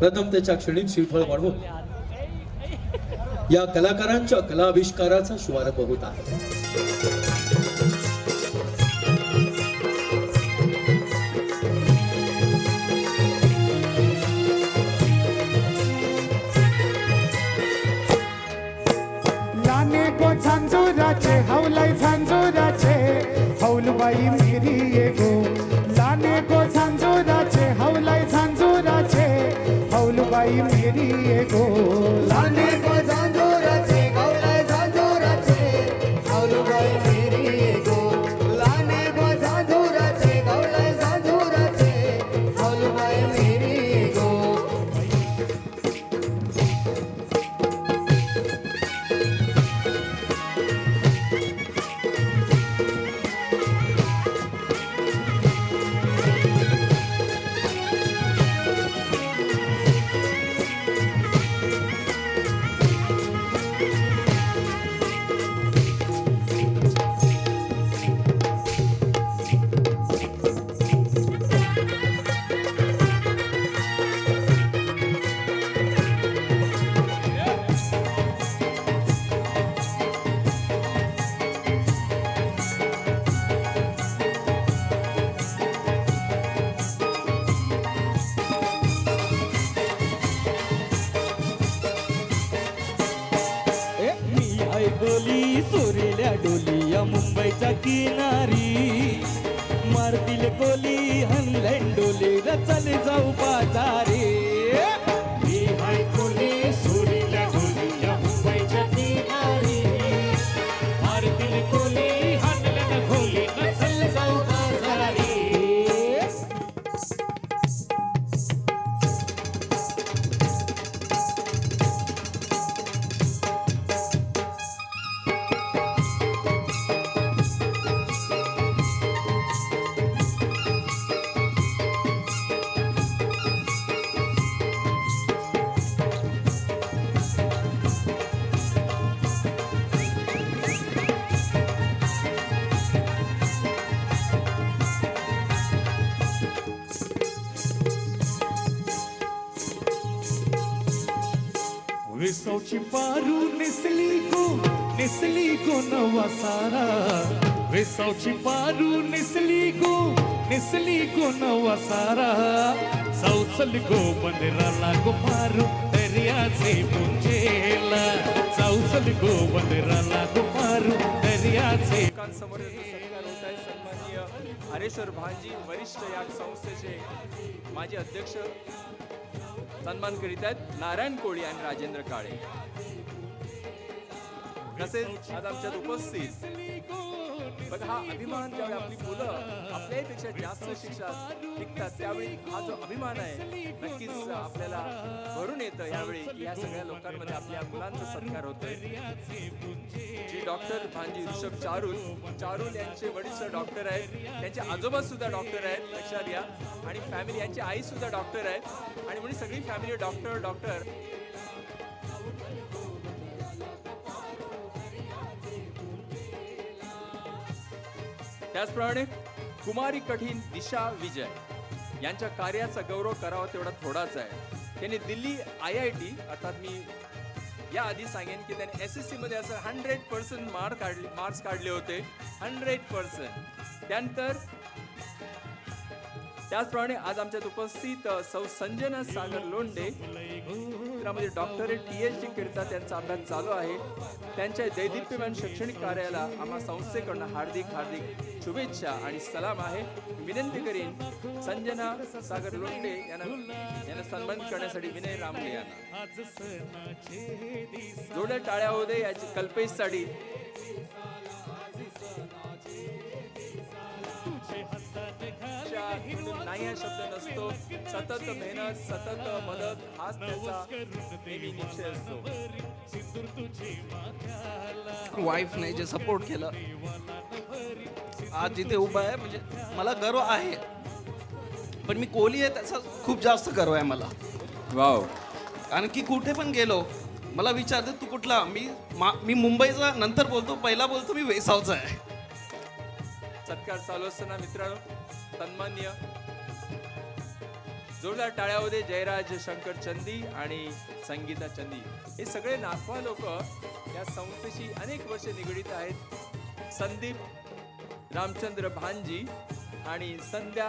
प्रथम त्याच्या क्षणी श्रीफळ वाढवून या कलाकारांच्या कला आविष्काराचा शुभारंभ होत आहे. लाने को झांझुराचे हौलबाई मेरी ये गो. लाने को झांझुराचे हौलबाई मेरी ये गो लाने को गोली सोरेल्या डोलिया मुंबईच्या किनारी. मारतील गोली वेसावची पारू नेसली गो नेसली गो नवा सारा. वेसावची पारू निसली गो नेसली को नवा सारा. सौचल गो बंदराला गो पारू दर्याचे पुंजेला सौचल गो बंदराला गो पारू दर्याचे लोकांसमोर याचा आहे सन्माननीय हरेश्वर भांजी वरिष्ठ या संस्थेचे माजी अध्यक्ष. सन्मान करीत आहेत नारायण कोळी आणि राजेंद्र काळे. तसेच आज आमच्यात उपस्थित. बघा हा अभिमान ज्यावेळी आपली मुलं आपल्यापेक्षा जास्त शिक्षा शिकतात त्यावेळी हा जो अभिमान आहे नक्कीच आपल्याला भरून येतं यावेळी की या सगळ्या लोकांमध्ये आपल्या मुलांचा सत्कार होतोय. जी डॉक्टर भांजी ऋषभ चारुल चारुल यांचे वडील सुद्धा डॉक्टर आहेत त्यांचे आजोबा सुद्धा डॉक्टर आहेत लक्षात घ्या. आणि फॅमिली यांची आई सुद्धा डॉक्टर आहे आणि म्हणून सगळी फॅमिली डॉक्टर डॉक्टर. त्याचप्रमाणे कुमारी कठीण दिशा विजय यांच्या कार्याचा गौरव करावा तेवढा थोडाच आहे. त्यांनी दिल्ली आय आय टी अर्थात मी या आधी सांगेन की त्यांनी एस एस सी मध्ये असं हंड्रेड पर्सेंट मार्क काढले मार्क्स काढले होते. Hundred percent. त्यानंतर त्याचप्रमाणे आज आमच्यात उपस्थित सौ संजना सागर लोंडे चित्रामध्ये डॉक्टरेट पी एच डी करिता त्यांचा अभ्यास चालू आहे. त्यांच्या दैदिप्यमान शैक्षणिक कार्याला आम्हा संस्थेकडून हार्दिक हार्दिक शुभेच्छा आणि सलाम आहे. विनंती करीन संजना सागर लोंडे यांना यांना सन्मानित करण्यासाठी विनय रामले यांना. जोड्या टाळ्या होऊ दे याची कल्पेशसाठी घाल च्या म्हणून नाही हा शब्द नसतो. सतत मेहनत सतत मदत हाच त्याचा नेहमी निश्चय असतो. माथ्याला वाईफने जे सपोर्ट केलं आज जिथे उभा आहे म्हणजे मला गर्व आहे. पण मी कोहली आहे त्याचा खूप जास्त गर्व आहे मला. वाव. कारण की कुठे पण गेलो मला विचारते तू कुठला? मी मा- मी मुंबईचा नंतर बोलतो पहिला बोलतो मी वेसावचा आहे. सत्कार चालू असताना मित्रांनो सन्मान्य जोरदार टाळ्यामध्ये जयराज शंकर चंदी आणि संगीता चंदी. हे सगळे नाखवा लोक या संस्थेशी अनेक वर्ष निगडीत आहेत. संदीप रामचंद्र भानजी आणि संध्या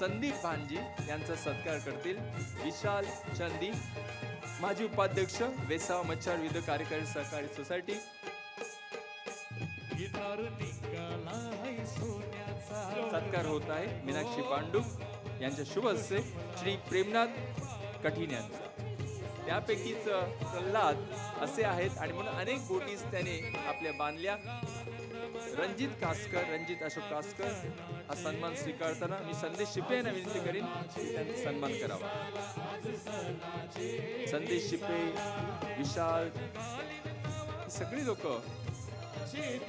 संदीप भानजी यांचा सत्कार करतील. विशाल चंदी माजी उपाध्यक्ष वेसाव मच्छर विविध कार्यकारी सहकारी सोसायटी सत्कार होत आहे. मीनाक्षी पांडू यांच्या शुभ हस्ते श्री प्रेमनाथ कठीण यांचा. त्यापैकीच प्रल्हाद असे आहेत आणि म्हणून अनेक बोटीज त्याने आपल्या बांधल्या. रणजित कासकर रणजित अशोक कासकर हा सन्मान स्वीकारताना मी संदेश शिपे यांना विनंती करीन त्यांचा सन्मान करावा. संदेश शिपे विशाल सगळी लोक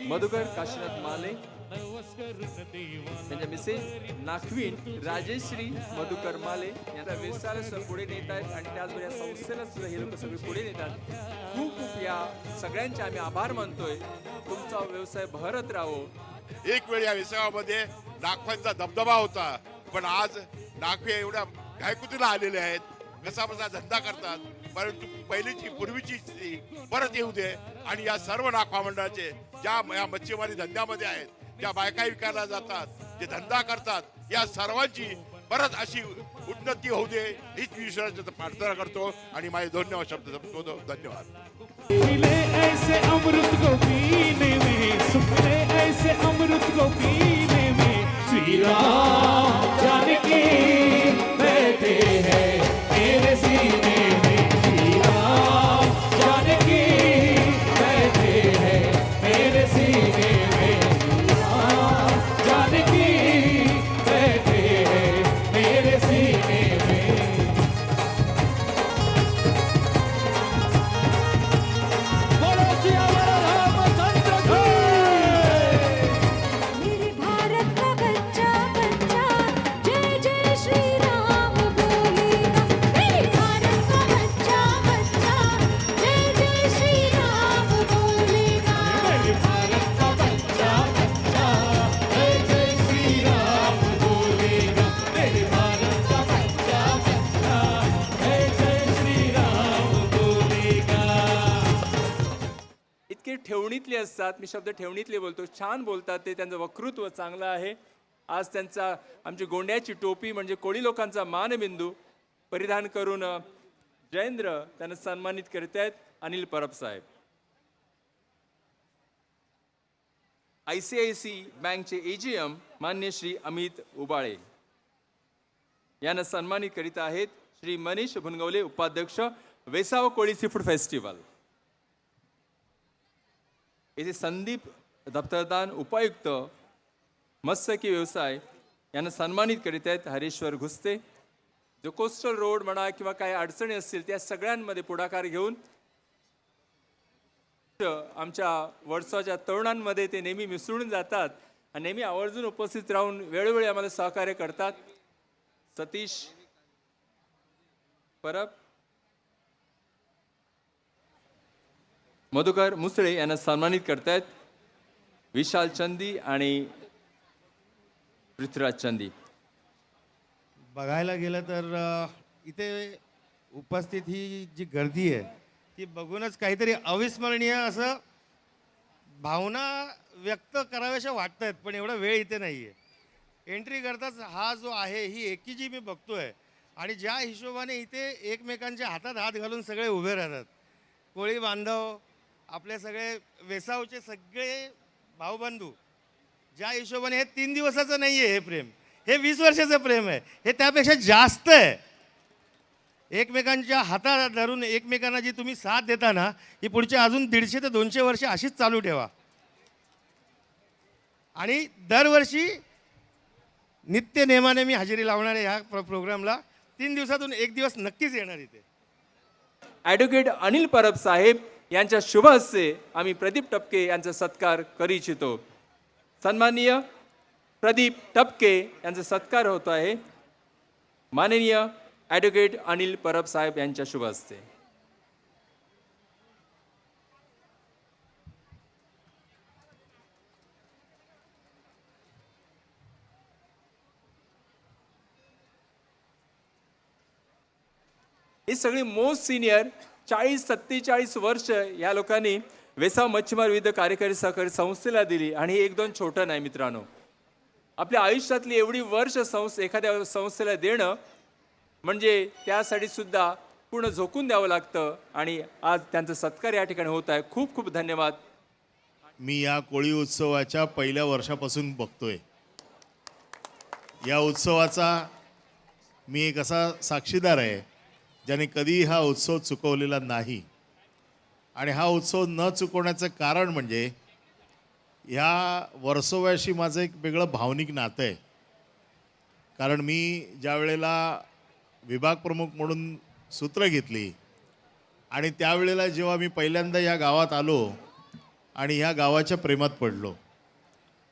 मधुकर काशीनाथ माले त्यांच्या मिसेस नाखवीन राजेश्री मधुकर माले यांचा व्यवसायाला सुद्धा पुढे नेत आहेत आणि त्याचबरोबर या संस्थेला सुद्धा हे लोक सगळे पुढे नेतात खूप खूप या सगळ्यांचे आम्ही आभार मानतोय. तुमचा व्यवसाय भरत राहो. एक वेळ या विषयामध्ये नागपांचा दबदबा होता पण आज नागवे एवढ्या गायकुतीला आलेले आहेत कसा बसा धंदा करतात. परंतु पहिलीची पूर्वीची स्थिती परत येऊ दे आणि या सर्व नागपा मंडळाचे ज्या या मच्छीमारी धंद्यामध्ये आहेत ज्या बायका विकायला जातात जे धंदा करतात या सर्वांची परत अशी उन्नती होऊ दे हीच मी ईश्वराची प्रार्थना करतो आणि माझे धन्यवाद शब्द संपवतो. धन्यवाद. मिले ऐसे अमृत असतात मी शब्द ठेवणीतले बोलतो. छान बोलतात ते त्यांचं वक्तृत्व चांगलं आहे. आज त्यांचा आमची गोंड्याची टोपी म्हणजे कोळी लोकांचा मानबिंदू परिधान करून जयेंद्र त्यांना सन्मानित करत आहेत अनिल परब साहेब. आय सी आय सी बँकचे एजीएम मान्य श्री अमित उबाळे. यांना सन्मानित करीत आहेत श्री मनीष भुनगवले उपाध्यक्ष वेसाव कोळी सीफूड फेस्टिवल. येथे संदीप दप्तरदान उपायुक्त मत्स्यकी व्यवसाय यांना सन्मानित करीत आहेत हरेश्वर घुसते. जो कोस्टल रोड म्हणा किंवा काही अडचणी असतील त्या सगळ्यांमध्ये पुढाकार घेऊन आमच्या वर्षाच्या तरुणांमध्ये ते नेहमी मिसळून जातात आणि नेहमी आवर्जून उपस्थित राहून वेळोवेळी आम्हाला सहकार्य करतात. सतीश परब. मधुकर मुसळे यांना सन्मानित करतायत. विशाल चंदी आणि पृथ्वीराज चंदी. बघायला गेलं तर इथे उपस्थित ही जी गर्दी आहे ती बघूनच काहीतरी अविस्मरणीय असं भावना व्यक्त कराव्याशा वाटत आहेत पण एवढा वेळ इथे नाही आहे एंट्री करताच हा जो आहे ही एकी जी मी बघतोय. आणि ज्या हिशोबाने इथे एकमेकांच्या हातात हात घालून सगळे उभे राहतात. कोळी बांधव आपले सगळे वेसावचे सगळे भाऊबंधू ज्या हिशोबाने हे तीन दिवसाचं नाही आहे हे प्रेम हे वीस वर्षाचं प्रेम आहे हे त्यापेक्षा जास्त आहे. एकमेकांच्या हातात धरून एकमेकांना जी तुम्ही साथ देता ना ही पुढच्या अजून दीडशे ते दोनशे वर्ष अशीच चालू ठेवा. आणि दरवर्षी नित्य नेमाने मी हजेरी लावणार आहे ह्या प्र प्रोग्रामला. तीन दिवसातून एक दिवस नक्कीच येणार इथे. ॲडव्होकेट अनिल परब साहेब यांच्या शुभ हस्ते आम्ही प्रदीप टपके यांचा सत्कार करू इच्छितो. सन्माननीय प्रदीप टपके यांचा सत्कार होत आहे. माननीय ॲडव्होकेट अनिल परब साहेब यांच्या शुभ हस्ते. ही सगळी मोस्ट सिनियर चाळीस सत्तेचाळीस वर्ष या लोकांनी वेसा मच्छीमार विविध कार्यकारी सहकारी संस्थेला दिली आणि एक दोन छोटं नाही मित्रांनो. आपल्या आयुष्यातली एवढी वर्ष संस्थ एखाद्या संस्थेला देणं म्हणजे त्यासाठी सुद्धा पूर्ण झोकून द्यावं लागतं आणि आज त्यांचा सत्कार या ठिकाणी होत आहे. खूप खूप धन्यवाद. मी या कोळी उत्सवाच्या पहिल्या वर्षापासून बघतोय. या उत्सवाचा मी एक असा साक्षीदार आहे. ज्याने कधी हा उत्सव चुकवलेला नाही. आणि हा उत्सव न चुकवण्याचं कारण म्हणजे ह्या वर्सोव्याशी माझं एक वेगळं भावनिक नातं आहे. कारण मी ज्या वेळेला विभाग प्रमुख म्हणून सूत्र घेतली आणि त्यावेळेला जेव्हा मी पहिल्यांदा या गावात आलो आणि ह्या गावाच्या प्रेमात पडलो.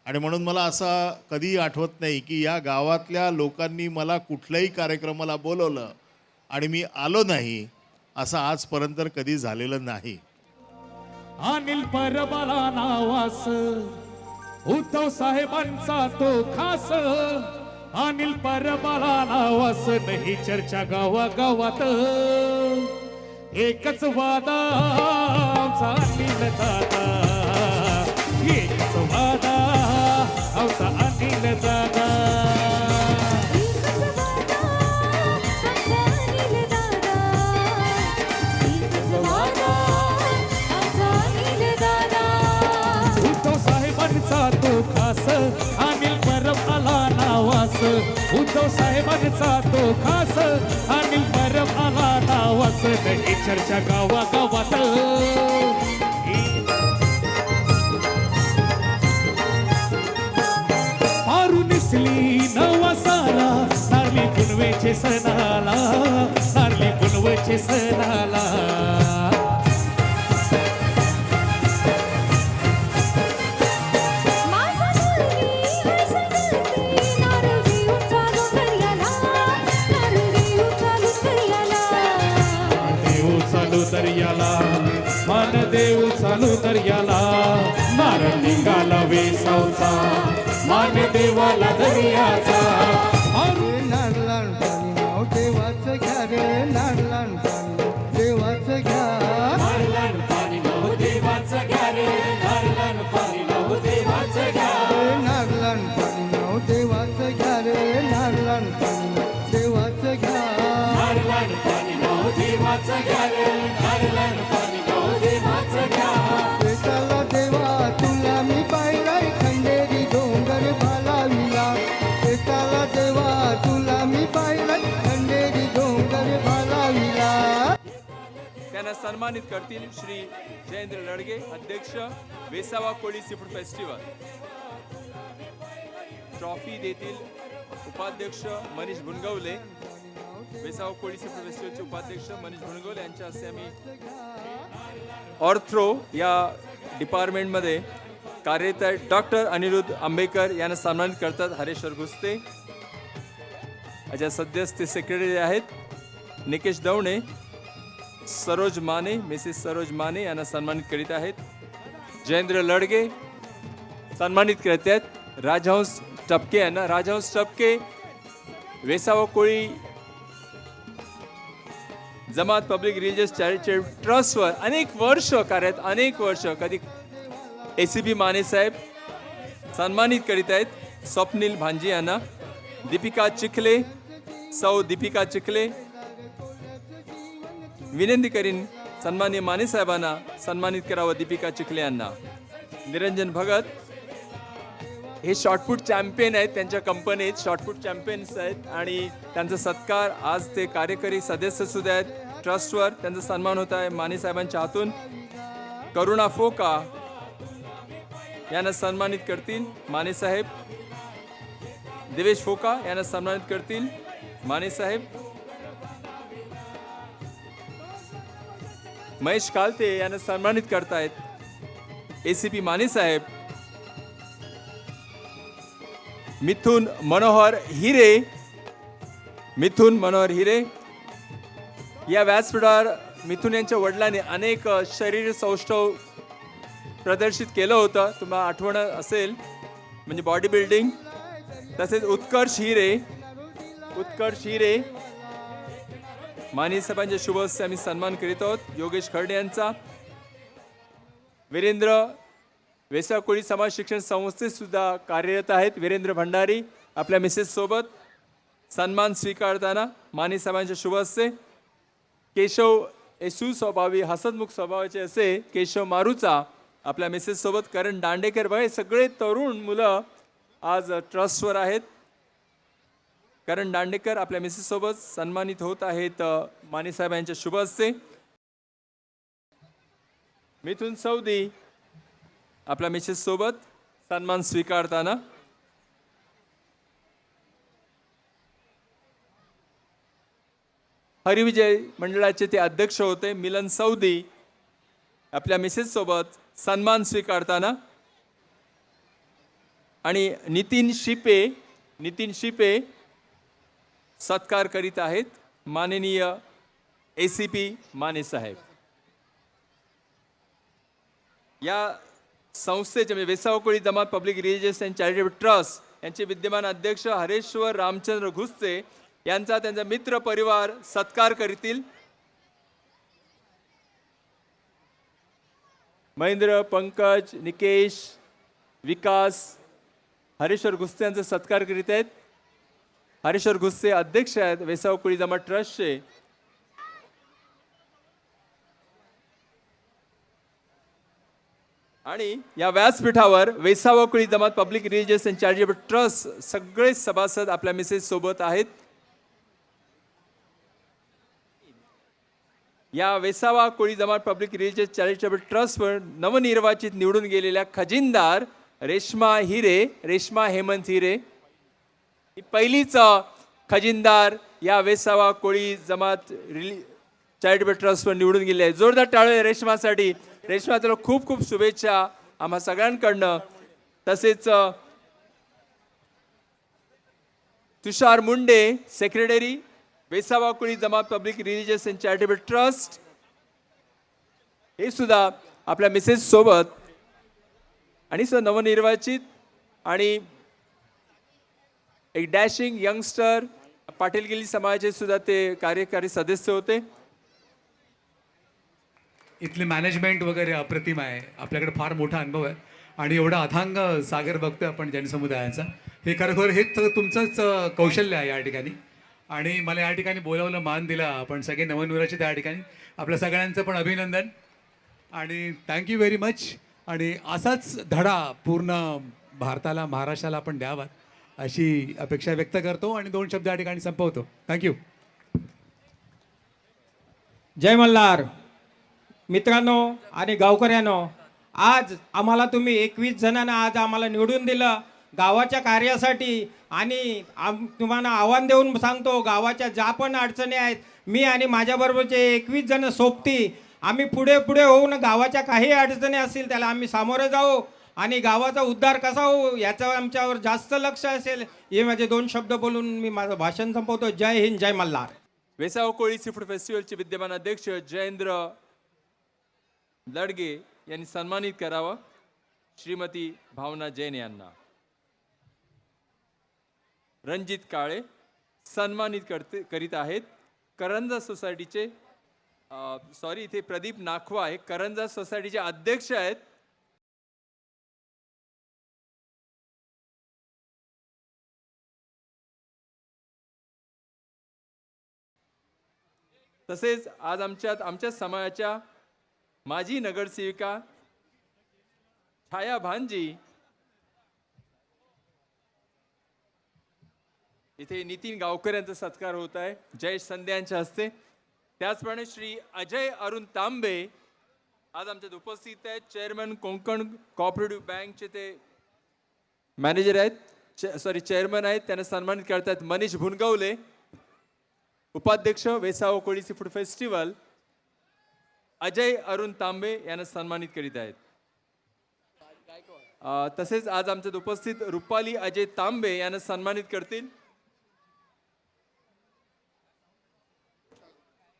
आणि म्हणून मला असं कधीही आठवत नाही की या गावातल्या लोकांनी मला कुठल्याही कार्यक्रमाला बोलवलं. आणि मी आलो नाही असं आजपर्यंत कधी झालेलं नाही. अनिल परबाला नावास उद्धव साहेबांचा तो खास. अनिल परबाला नावास नाही चर्चा गावा गावात एकच वादा. चर्चा गावा गावात मारून निसली नवा नवसाला नारली पुनवेचे सणाला नारली पुनवेचे सणाला. देऊ चालू दर्याला नारळ निघाला वेसावचा मान देवाला दर्याचा त्यांना सन्मानित करतील श्री जयेंद्र लडगे अध्यक्ष Versova Koli seafood festival. Trophy देतील उपाध्यक्ष मनीष भुनगवले. वेसावा कोळी सीफूड फेस्टिवलचे उपाध्यक्ष मनीष भुनगवले यांच्या हस्ते आम्ही ऑर्थ्रो या डिपार्टमेंटमध्ये कार्यरत डॉक्टर अनिरुद्ध आंबेकर यांना सन्मानित करतात हरेश्वर घुसते. याच्या सद्यस्थ सेक्रेटरी आहेत निकेश दवणे सरोज माने मिसेस सरोज माने यांना सन्मानित करीत आहेत. जयेंद्र लडगे सन्मानित करत आहेत. राजहंस टपके यांना राजहंस टपके वेसावा कोळी जमात पब्लिक रिलिजियस चॅरिटेबल ट्रस्टवर अनेक वर्ष कार्यरत अनेक वर्ष कधी ए सी बी माने साहेब सन्मानित करीत आहेत. स्वप्नील भांजी यांना दीपिका चिखले सौ दीपिका चिखले विनंती करीन सन्मान्य माने साहेबांना सन्मानित करावं दीपिका चिखले यांना. निरंजन भगत हे शॉर्टफूट चॅम्पियन आहेत त्यांच्या कंपनीत शॉर्टपुट चॅम्पियन्स आहेत आणि त्यांचा सत्कार आज ते कार्यकारी सदस्य सुद्धा आहेत. ट्रस्टवर त्यांचा सन्मान होत आहे. माने साहेबांच्या हातून करुणा फोका यांना सन्मानित करतील. माने साहेब देवेश फोका यांना सन्मानित करतील. माने साहेब महेश कालते यांना सन्मानित करतायत. ए सी पी माने साहेब. मिथुन मनोहर हिरे. मिथुन मनोहर हिरे. या व्यासपीठावर मिथुन यांच्या वडिलांनी अनेक शरीर सौष्ठव प्रदर्शित केलं होतं. तुम्हाला आठवण असेल. म्हणजे बॉडी बिल्डिंग तसेच उत्कर्ष हिरे. उत्कर्ष हिरे. माननीय साहेबांच्या शुभ हस्ते आम्ही सन्मान करीत आहोत. योगेश खर्डे यांचा वीरेंद्र वेसा कोळी समाज शिक्षण संस्थेत सुद्धा कार्यरत आहेत. वीरेंद्र भंडारी आपल्या मिसेससोबत सन्मान स्वीकारताना माननीय साहेबांच्या शुभ हस्ते केशव हे सुस्वभावी हसतमुख स्वभावाचे असे केशव मारूचा आपल्या मिसेससोबत करण दांडेकर बघा हे सगळे तरुण मुलं आज ट्रस्टवर आहेत. कारण दांडेकर आपल्या मिसेस सोबत सन्मानित होत आहेत मानेसाहेब यांच्या शुभ हस्ते. मिथुन सौदी आपल्या मिसेस सोबत सन्मान स्वीकारताना. हरिविजय मंडळाचे ते अध्यक्ष होते मिलन सौदी आपल्या मिसेस सोबत सन्मान स्वीकारताना. आणि नितीन शिपे नितीन शिपे सत्कार करीत आहेत माननीय ए सी पी माने साहेब. या संस्थेचे म्हणजे Vesavkoli Jamat public religious and charitable trust यांचे विद्यमान अध्यक्ष हरेश्वर रामचंद्र घुसते यांचा त्यांचा मित्र परिवार सत्कार करीतील महेंद्र पंकज निकेश विकास हरेश्वर घुसते यांचा सत्कार करीत आहेत. हरेश्वर गुस्से अध्यक्ष आहेत वेसावकुळी जमा ट्रस्टचे आणि या व्यासपीठावर वेसावकुळी जमात public religious and charitable trust सगळे सभासद आपल्या मिसेस सोबत आहेत. या वेसावा कोळी जमात पब्लिक रिलिजियस चॅरिटेबल ट्रस्टवर नवनिर्वाचित निवडून गेलेल्या खजिनदार रेश्मा हिरे रेश्मा हेमंत हिरे ही पहिलीच खजिनदार या वेसावा कोळी जमात रिली चॅरिटेबल ट्रस्टवर निवडून गेले. आहे जोरदार टाळू रेशमासाठी. रेशमा तुला खूप खूप शुभेच्छा आम्हा सगळ्यांकडनं. तसेच Tushar Munde secretary Versova Koli Jamat public religious and charitable trust. हे सुद्धा आपल्या मिसेस सोबत. आणि सर नवनिर्वाचित आणि एक डॅशिंग यंगस्टर पाटीलगिरी समाजाचे सुद्धा ते कार्यकारी सदस्य होते. इथली मॅनेजमेंट वगैरे अप्रतिम आहे. आपल्याकडे फार मोठा अनुभव आहे. आणि एवढा अथांग सागर बघतोय आपण जनसमुदायाचा. हे खरोखर हेच तुमचंच कौशल्य आहे या ठिकाणी. आणि मला या ठिकाणी बोलावलं मान दिला आपण सगळे नवनविराचे त्या ठिकाणी. आपल्या सगळ्यांचं पण अभिनंदन. आणि थँक्यू व्हेरी मच आणि असाच धडा पूर्ण भारताला महाराष्ट्राला आपण द्यावा अशी अपेक्षा व्यक्त करतो आणि दोन शब्द या ठिकाणी संपवतो. Thank you Jai Malhar. मित्रांनो आणि गावकऱ्यांनो आज आम्हाला तुम्ही एकवीस जणांना आज आम्हाला निवडून दिलं. गावाच्या कार्यासाठी आणि आम तुम्हाला आव्हान देऊन सांगतो गावाच्या ज्या पण अडचणी आहेत मी आणि माझ्याबरोबरचे एकवीस जण सोबती आम्ही पुढे पुढे होऊन गावाच्या काही अडचणी असतील त्याला आम्ही सामोरे जाऊ. आणि गावाचा उद्धार कसा हो याचं आमच्यावर जास्त लक्ष असेल? हे माझे दोन शब्द बोलून मी माझं भाषण संपवतो. जय हिंद जय मल्हार. वेसाव कोळी सीफूड फेस्टिवलचे विद्यमान अध्यक्ष जयेंद्र लडगे यांनी सन्मानित करावं. श्रीमती भावना जैन यांना. रणजित काळे सन्मानित करते करीत आहेत. करंजा सोसायटीचे सॉरी इथे प्रदीप नाखवा हे करंजा सोसायटीचे अध्यक्ष आहेत. तसेच आज आमच्यात आमच्या समाजाच्या माजी नगरसेविका छाया भांजी इथे नितीन गावकर यांचा सत्कार होत आहे. जयेश संध्या यांच्या हस्ते. त्याचप्रमाणे श्री अजय अरुण तांबे आज आमच्यात उपस्थित आहेत. चेअरमन कोंकण कॉपरेटिव्ह बँकचे ते मॅनेजर आहेत. सॉरी चेअरमन आहेत. त्यांना सन्मानित करतायत मनीष भुनगवले. उपाध्यक्ष वेसाव कोळी फूड फेस्टिवल अजय अरुण तांबे यांना सन्मानित करीत आहेत. तसेच आज आमच्यात उपस्थित रुपाली अजय तांबे यांना सन्मानित करतील.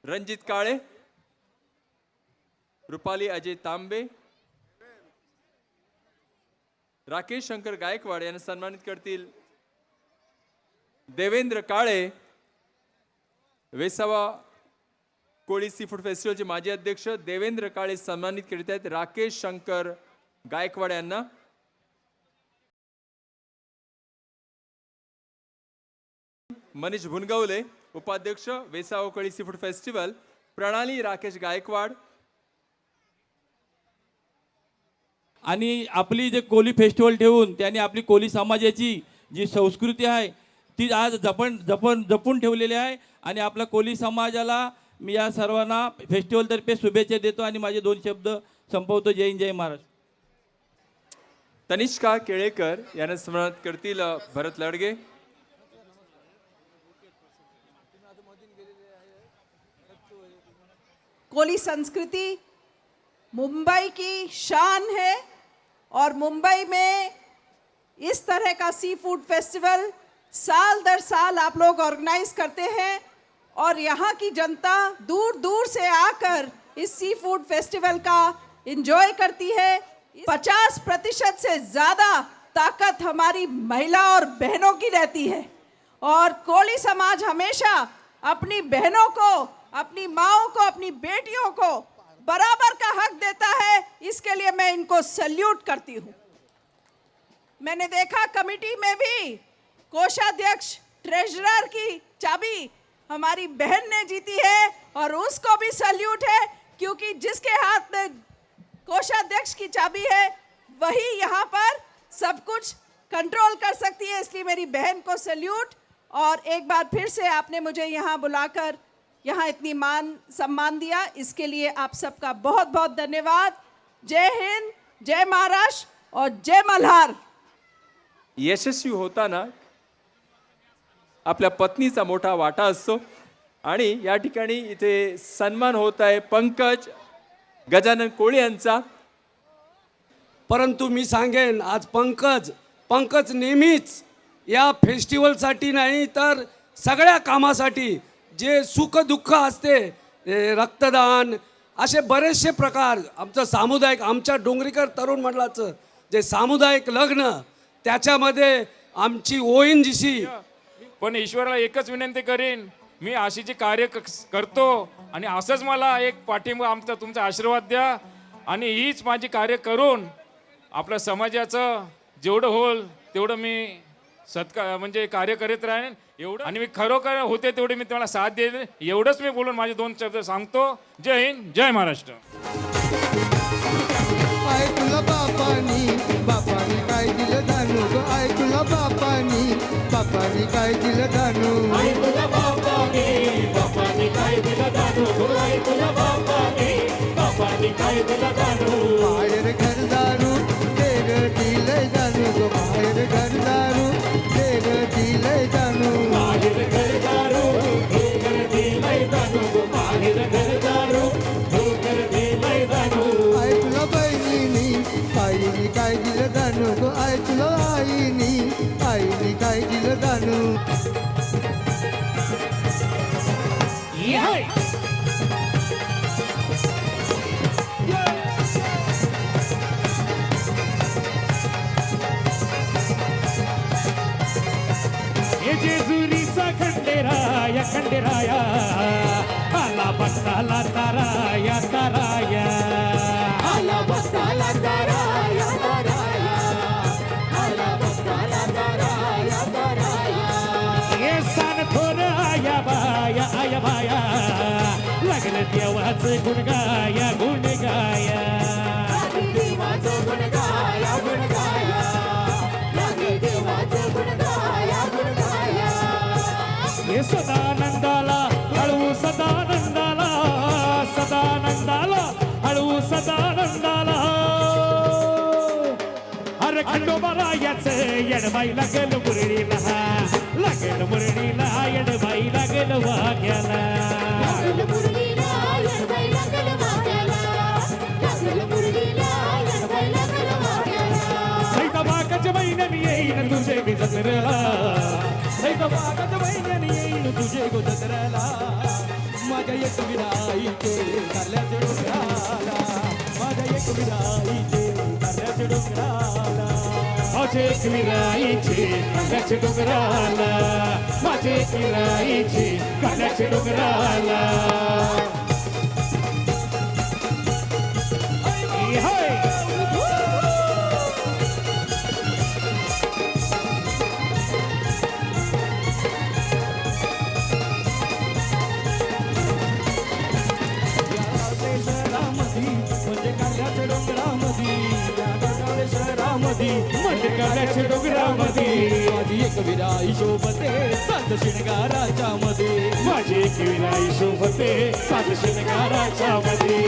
रणजित काळे रुपाली अजय तांबे राकेश शंकर गायकवाड यांना सन्मानित करतील. देवेंद्र काळे वेसावा कोळी सी फूड फेस्टिवलचे माजी अध्यक्ष देवेंद्र काळे सन्मानित करीत आहेत. राकेश शंकर गायकवाड यांना. मनीष भुनगवले उपाध्यक्ष Versova Koli sea food festival. Pranali Rakesh Gaikwad. आणि आपली जे कोळी फेस्टिवल ठेवून त्यांनी आपली कोळी समाजाची जी संस्कृती आहे ती आज जपण जपण जपून ठेवलेली आहे. आणि आपल्या कोली समाजाला मी या सर्वांना फेस्टिवलतर्फे शुभेच्छा देतो आणि माझे दोन शब्द संपवतो. जय हिंद जय महाराष्ट्र. तनिष्का केळेकर यांना स्मरण करतील भरत लडगे. कोली संस्कृति मुंबई की शान है और मुंबई में इस तरह का सी फूड फेस्टिवल साल दर साल आप लोग ऑर्गेनाइज करते हैं और यहाँ की जनता दूर दूर से आकर इस सी फ़ूड फेस्टिवल का एंजॉय करती है। पचास प्रतिशत से ज़्यादा ताकत हमारी महिला और बहनों की रहती है। और कोली समाज हमेशा अपनी बहनों को, अपनी माओ को, अपनी बेटियों को बराबर का हक देता है। इसके लिए मैं इनको सल्यूट करती हूँ। मैंने देखा कमिटी में भी कोषाध्यक्ष ट्रेजरर की चाबी हमारी बहन ने जीती है और उसको भी सल्यूट है, क्योंकि जिसके हाथ में कोषाध्यक्ष की चाबी है, वही यहाँ पर सब कुछ कंट्रोल कर सकती है। इसलिए मेरी बहन को सल्यूट और एक बार फिर से आपने मुझे यहाँ बुलाकर यहाँ इतनी मान, सम्मान दिया। इसके लिए आप सबका बहुत बहुत धन्यवाद। जय हिंद, जय महाराष्ट्र और जय मल्हार। यशस्वी होताना आपल्या पत्नीचा मोठा वाटा असतो. आणि या ठिकाणी इथे सन्मान होत आहे पंकज गजानन कोळी यांचा. परंतु मी सांगेन आज पंकज पंकज नेहमीच या फेस्टिवलसाठी नाही तर सगळ्या कामासाठी जे सुख दुःख असते रक्तदान असे बरेचसे प्रकार आमचं सामुदायिक आमच्या डोंगरीकर तरुण मंडळाचं जे सामुदायिक लग्न त्याच्यामध्ये आमची ओ एन जी सी पण ईश्वराला एकच विनंती करीन मी अशी कार्य क- करतो आणि असंच मला एक पाठिंबा आमचा तुमचा आशीर्वाद द्या आणि हीच माझी कार्य करून आपल्या समाजाचं जेवढं होईल तेवढं मी सत्कार म्हणजे कार्य करीत राहीन. एवढं आणि मी खरोखर होते तेवढे मी तुम्हाला साथ देईन. एवढंच मी बोलून माझे दोन शब्द सांगतो. जय हिंद जय Maharashtra. cai de legano. Aí, Khanderaya आला बसताला ताराया ताराया. आला बसताला ताराया ताराया. आला बसताला ताराया ताराया. हे सान थोर आया बाया आया बाया. लागलं देवाचं गुण गाया गुण गाया. देवाचं गुण गाया गुण गाया. लागलं देवाचं गुण गाया गुण गाया. हे सदानंदाला सदानंदाला हळू सदानंदाला अरे खंडोबाला याच येडबाई लागेल मुरळीला. लागेल मुरळी మదయకు విడాయితే కలజడు రాలా మదయకు విడాయితే కలజడు రాలా మదయకు విడాయితే కలజడు రాలా మదయకు విడాయితే కలజడు రాలా. एक विनाईचे कारल्याच्या डोंगराला विराई शोभते सात शिणगाराच्या मध्ये माझी एक विनाई शोभते सात शृंगाराच्या मध्ये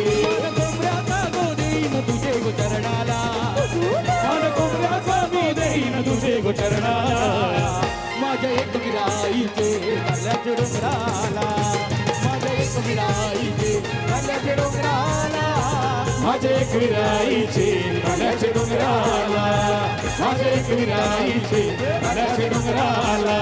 कोंबऱ्याचा गोदेईन तुझे गोचरणाला मन कोंबड्याचा मी देईन तुझे गोचरणाला माझ्या एक विराईचे काल्याच्या डोंगराला माझ्या एक विराईचे काल्याच्या डोंगराला माझे एक विराईचे काल्याचे डोंगराला माझे एक विराईचे काल्याचे डोंगराला